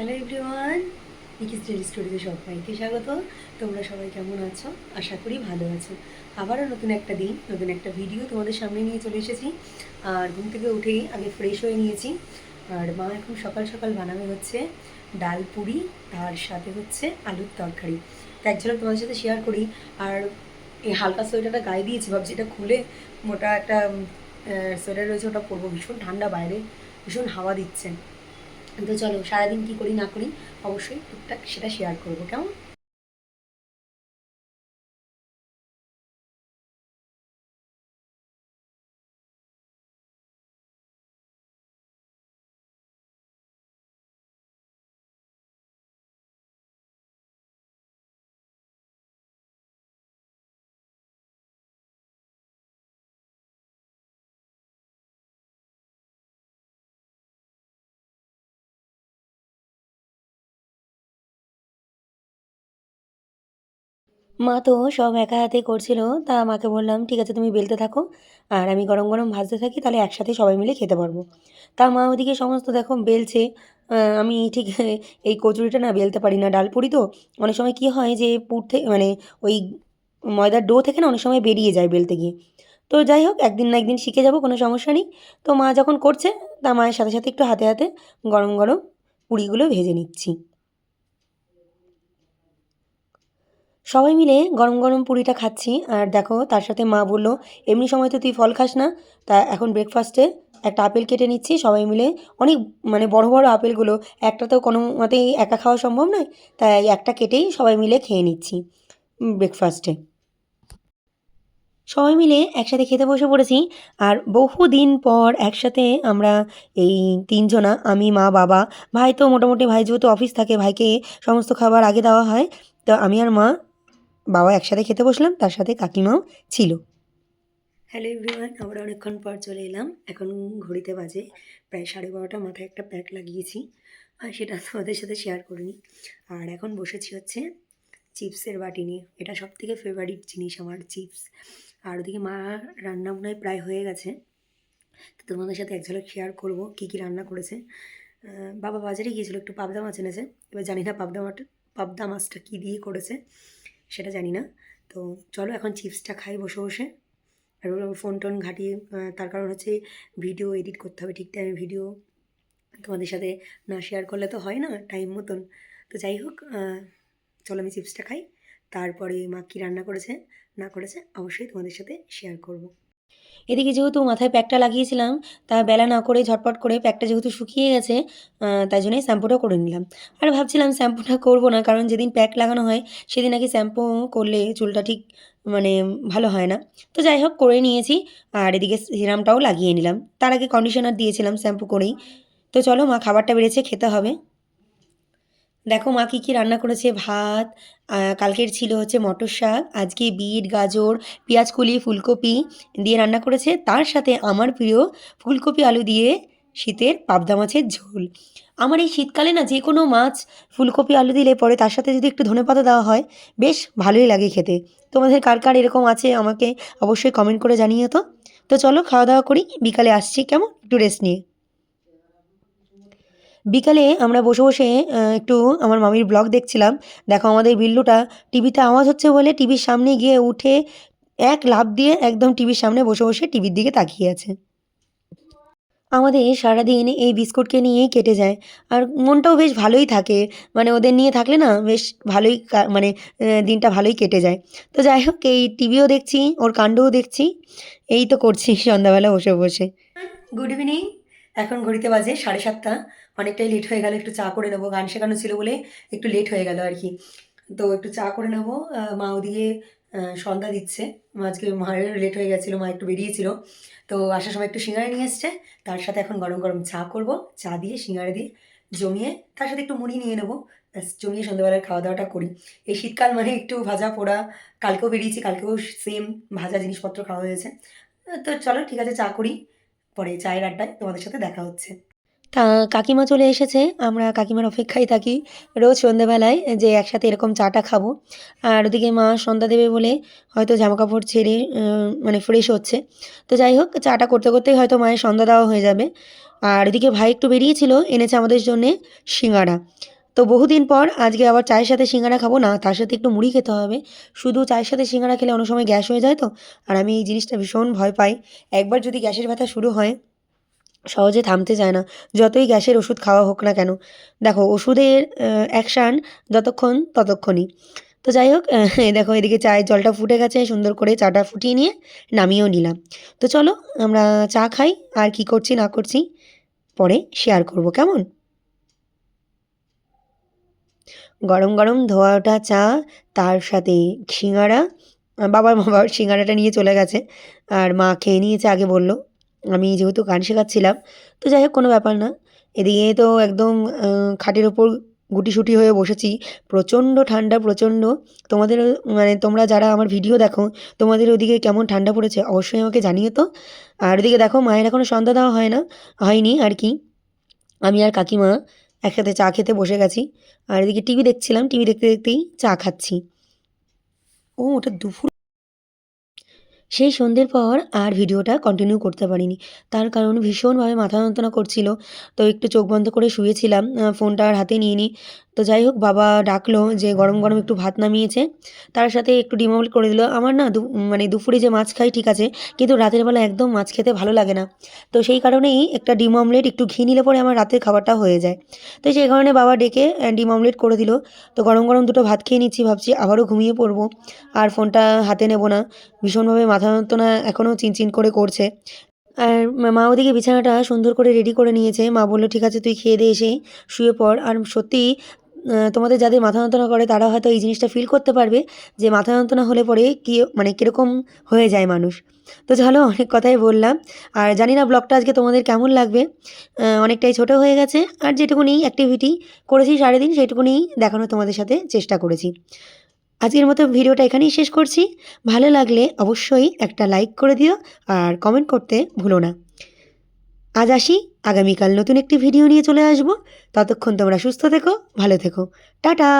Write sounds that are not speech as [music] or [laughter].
Hello everyone নিকি study স্টোরিতে সবাইকে স্বাগত। তোমরা সবাই কেমন আছো? আশা করি ভালো আছো। আবারও নতুন একটা দিন, নতুন একটা ভিডিও তোমাদের সামনে নিয়ে চলে এসেছি। আর ঘুম থেকে উঠেই আগে ফ্রেশ হয়ে নিয়েছি। আর মা এখন সকাল সকাল বানাবে হচ্ছে ডাল পুরি, তার সাথে হচ্ছে আলুর তরকারি। তো এক ঝলক তোমাদের সাথে শেয়ার করি। আর এই হালকা সোয়েটারটা গায়ে দিয়েছি, ভাবছি এটা খুলে মোটা একটা সোয়েটার রয়েছে, ওটা পরবো। ভীষণ ঠান্ডা বাইরে, ভীষণ হাওয়া দিচ্ছে। তো চলো সারাদিন কী করি না করি অবশ্যই টুকটাক সেটা শেয়ার করব। কেমন? মা তো সব একা হাতে করছিল, তা মাকে বললাম, ঠিক আছে, তুমি বেলতে থাকো, আর আমি গরম গরম ভাজতে থাকি, তাহলে একসাথে সবাই মিলে খেতে পারব। তা মা ওদিকে সমস্ত, দেখো, বেলছে আমি ঠিক [laughs] এই কচুরিটা না বেলতে পারি না, ডাল পুরি তো, অনেক সময় কী হয় যে পুর থেকে মানে ওই ময়দার ডো থেকে না অনেক সময় বেরিয়ে যায় বেলতে গিয়ে। তো যাই হোক, একদিন না একদিন শিখে যাব, কোনো সমস্যা নেই। তো মা যখন করছে, তা মায়ের সাথে সাথে একটু হাতে হাতে গরম গরম পুরিগুলো ভেজে নিচ্ছি। সবাই মিলে গরম গরম পুরিটা খাচ্ছি। আর দেখো, তার সাথে মা বলল, এমনি সময় তো তুই ফল খাস না। তা এখন ব্রেকফাস্টে একটা আপেল কেটে নিচ্ছি, সবাই মিলে। অনেক মানে বড় বড় আপেলগুলো, একটা তো কোনো মতেই একা খাওয়া সম্ভব নয়। তাই একটা কেটেই সবাই মিলে খেয়ে নিচ্ছি ব্রেকফাস্টে সবাই মিলে একসাথে খেতে বসে পড়েছি। আর বহু দিন পর একসাথে আমরা এই তিনজনা, আমি, মা, বাবা, ভাই তো মোটামুটি ভাই যেহেতু অফিস থাকে, ভাইকে সমস্ত খাবার আগে দেওয়া হয়। তো আমি আর মা বাবা একসাথে খেতে বসলাম, তার সাথে কাকিমাও ছিল। হ্যালো এভরিওয়ান আমরা অনেকক্ষণ পর চলে এলাম। এখন ঘড়িতে বাজে প্রায় সাড়ে বারোটা, মাথায় একটা প্যাক লাগিয়েছি। আর সেটা তোমাদের সাথে শেয়ার করিনি। আর এখন বসেছি হচ্ছে চিপসের বাটি নিয়ে। এটা সব থেকে ফেভারিট জিনিস আমার, চিপস। আর ওদিকে মা রান্না মনে প্রায় হয়ে গেছে। তো তোমাদের সাথে এক ঝলক শেয়ার করব, কী কী রান্না করেছে। বাবা বাজারে গিয়েছিল, একটু পাবদা মাছ এনেছে। এবার জানি না পাবদা মাছ, পাবদা মাছটা কী দিয়ে করেছে। সেটা জানি না। তো চলো এখন চিপসটা খাই বসে বসে। আর ফোন টোন ঘাটি তার কারণ হচ্ছে ভিডিও এডিট করতে হবে ঠিক টাইমে ভিডিও তোমাদের সাথে না শেয়ার করলে তো হয় না টাইম মতন। তো যাই হোক চলো আমি চিপসটা খাই। তারপরে মা কী রান্না করেছে, না করেছে, অবশ্যই তোমাদের সাথে শেয়ার করব। এদিকে যেহেতু মাথায় প্যাকটা লাগিয়েছিলাম, তা বেলা না করে ঝটপট করে প্যাকটা যেহেতু শুকিয়ে গেছে তাই জন্যই শ্যাম্পুটা করে নিলাম। আর ভাবছিলাম শ্যাম্পুটা করব না, কারণ যেদিন প্যাক লাগানো হয়, সেদিন নাকি শ্যাম্পু করলে চুলটা ঠিক মানে ভালো হয় না। তো যাই হোক, করে নিয়েছি, আর এদিকে সিরামটাও লাগিয়ে নিলাম। তার আগে কন্ডিশনার দিয়েছিলাম শ্যাম্পু করেই। তো চলো মা, খাবারটা বেড়েছে, খেতে হবে। দেখো মা কী কী রান্না করেছে? ভাত কালকের ছিল হচ্ছে মটর শাক, আজকে বিট, গাজর, পেঁয়াজ কলি, ফুলকপি দিয়ে রান্না করেছে। তার সাথে আমার প্রিয় ফুলকপি আলু দিয়ে শীতের পাবদা মাছের ঝোল। আমার এই শীতকালে না যে কোনো মাছ ফুলকপি আলু দিলে পরে তার সাথে যদি একটু ধনেপাতা দেওয়া হয়, বেশ ভালোই লাগে খেতে। তোমাদের কার কার এরকম আছে আমাকে অবশ্যই কমেন্ট করে জানিয়ে তো। তো চলো খাওয়া দাওয়া করি, বিকালে আসছি কেমন? একটু রেস্ট নিয়ে। বিকালে আমরা বসে বসে একটু আমার মামির ব্লগ দেখছিলাম। দেখো আমাদের বিল্লুটা টিভিতে আওয়াজ হচ্ছে বলে টিভির সামনে গিয়ে উঠে এক লাফ দিয়ে একদম টিভির সামনে বসে বসে টিভির দিকে তাকিয়ে আছে। আমাদের সারাদিন এই বিস্কুটকে নিয়েই কেটে যায়। আর মনটাও বেশ ভালোই থাকে। মানে ওদের নিয়ে থাকলে না বেশ ভালোই মানে দিনটা ভালোই কেটে যায়। তো যাই হোক, এই টিভিও দেখছি, ওর কাণ্ডও দেখছি। এই তো করছি সন্ধ্যাবেলা বসে বসে। গুড ইভিনিং এখন ঘড়িতে বাজে সাড়ে সাতটা। অনেকটাই লেট হয়ে গেল, একটু চা করে নেব। গান শেখানো ছিল বলে একটু লেট হয়ে গেল আর কি তো একটু চা করে নেব। মা ওদিকে সন্ধ্যা দিচ্ছে। আজকে মায়ের লেট হয়ে গেছিল, মা একটু বেরিয়েছিল। তো আসার সময় একটু সিঙ্গারা নিয়ে এসছে। তার সাথে এখন গরম গরম চা করব। চা দিয়ে, সিঙ্গারা দিয়ে জমিয়ে, তার সাথে একটু মুড়ি নিয়ে নেব। জমিয়ে সন্ধ্যাবেলার খাওয়া দাওয়াটা করি। এই শীতকাল মানে একটু ভাজা পোড়া। কালকেও বেরিয়েছি, কালকেও সেম ভাজা জিনিসপত্র খাওয়া হয়েছে। তো চলো, ঠিক আছে, চা করি। পরে চায়ের আড্ডায় তোমাদের সাথে দেখা হচ্ছে। তা কাকিমা চলে এসেছে, আমরা কাকিমার অপেক্ষায় থাকি। রোজ সন্ধেবেলায় যে একসাথে এরকম চাটা খাব। আর ওদিকে মা সন্ধ্যা দেবে বলে হয়তো জামাকাপড় ছেড়ে মানে ফ্রেশ হচ্ছে। তো যাই হোক, চাটা করতে করতেই হয়তো মায়ের সন্ধ্যা দেওয়া হয়ে যাবে। আর ওদিকে ভাই একটু বেরিয়েছিল, এনেছে আমাদের জন্যে সিঙ্গারা। তো বহুদিন পর আজকে আবার চায়ের সাথে সিঙ্গারা খাব। না, তার সাথে একটু মুড়ি খেতে হবে। শুধু চায়ের সাথে সিঙ্গারা খেলে অনেক সময় গ্যাস হয়ে যায় তো। আর আমি এই জিনিসটা ভীষণ ভয় পাই। একবার যদি গ্যাসের ব্যথা শুরু হয়, সহজে থামতে চায় না। যতই গ্যাসের ওষুধ খাওয়া হোক না কেন। দেখো, ওষুধের অ্যাকশান যতক্ষণ ততক্ষণই। তো যাই হোক দেখো, এদিকে চায়ের জলটা ফুটে গেছে। সুন্দর করে চাটা ফুটিয়ে নিয়ে নামিয়েও নিলাম। তো চলো, আমরা চা খাই। আর কি করছি না করছি, পরে শেয়ার করব। কেমন? গরম গরম ধোয়া ওঠা চা, তার সাথে সিঙ্গারা। বাবার বাবার সিঙ্গারাটা নিয়ে চলে গেছে আর মা খেয়ে নিয়েছে, আগে বলল। আমি যেহেতু গান শেখাচ্ছিলাম, তো যাই হোক, কোনো ব্যাপার না। এদিকে তো একদম খাটের ওপর গুটিসুটি হয়ে বসেছি। প্রচণ্ড ঠান্ডা, প্রচণ্ড। তোমাদের মানে তোমরা যারা আমার ভিডিও দেখো, তোমাদের ওদিকে কেমন ঠান্ডা পড়েছে অবশ্যই আমাকে জানিয়ে তো। আর ওদিকে দেখো, মায়ের এখনও সন্ধ্যা দেওয়া হয় না, হয়নি, আর কি। আমি আর কাকিমা একসাথে চা খেতে বসে গেছি। আর এদিকে টিভি দেখছিলাম, টিভি দেখতে দেখতেই চা খাচ্ছি। ও, ওটা দুপুর সেই সন্ধ্যের পর আর ভিডিওটা কন্টিনিউ করতে পারিনি। তার কারণ ভীষণভাবে মাথা যন্ত্রণা করছিল। তো একটু চোখ বন্ধ করে শুয়েছিলাম ফোনটা আর হাতে নিয়ে নিই তো যাই হোক, বাবা ডাকলো যে গরম গরম একটু ভাত নামিয়েছে। তার সাথে একটু ডিম অমলেট করে দিল। আমার না মানে দুপুরে যে মাছ খাই, ঠিক আছে, কিন্তু রাতের বেলা একদম মাছ খেতে ভালো লাগে না। তো সেই কারণেই একটা ডিম অমলেট একটু ঘি নিলে পরে আমার রাতের খাবারটা হয়ে যায়। তো সেই কারণে বাবা ডেকে ডিম অমলেট করে দিল। তো গরম গরম দুটো ভাত খেয়ে নিচ্ছি, ভাবছি আবারও ঘুমিয়ে পড়ব। আর ফোনটা হাতে নেব না। ভীষণভাবে মাথা যন্ত্রণা এখনও চিনচিন করে করছে। আর মা- ওদিকে বিছানাটা সুন্দর করে রেডি করে নিয়েছে। মা বলল, ঠিক আছে, তুই খেয়ে দিয়ে এসে, শুয়ে পড়। আর সত্যি তোমাদের যাদের মাথা যন্ত্রণা করে, তারা হয়তো এই জিনিসটা ফিল করতে পারবে যে মাথা যন্ত্রণা হলে পরে কী মানে কীরকম হয়ে যায় মানুষ। তো চলো, অনেক কথাই বললাম। আর জানি না ব্লগটা আজকে তোমাদের কেমন লাগবে। অনেকটাই ছোট হয়ে গেছে। আর যেটুকুনি অ্যাক্টিভিটি করেছি সারাদিন সেইটুকুনি দেখানো তোমাদের সাথে চেষ্টা করেছি। আজকের মতো ভিডিওটা এখানেই শেষ করছি। ভালো লাগলে অবশ্যই একটা লাইক করে দিও, আর কমেন্ট করতে ভুলো না। আজ আসি। আগামীকাল নতুন একটি ভিডিও নিয়ে চলে আসব। ততক্ষণ তোমরা সুস্থ থেকো ভালো থেকো। টাটা!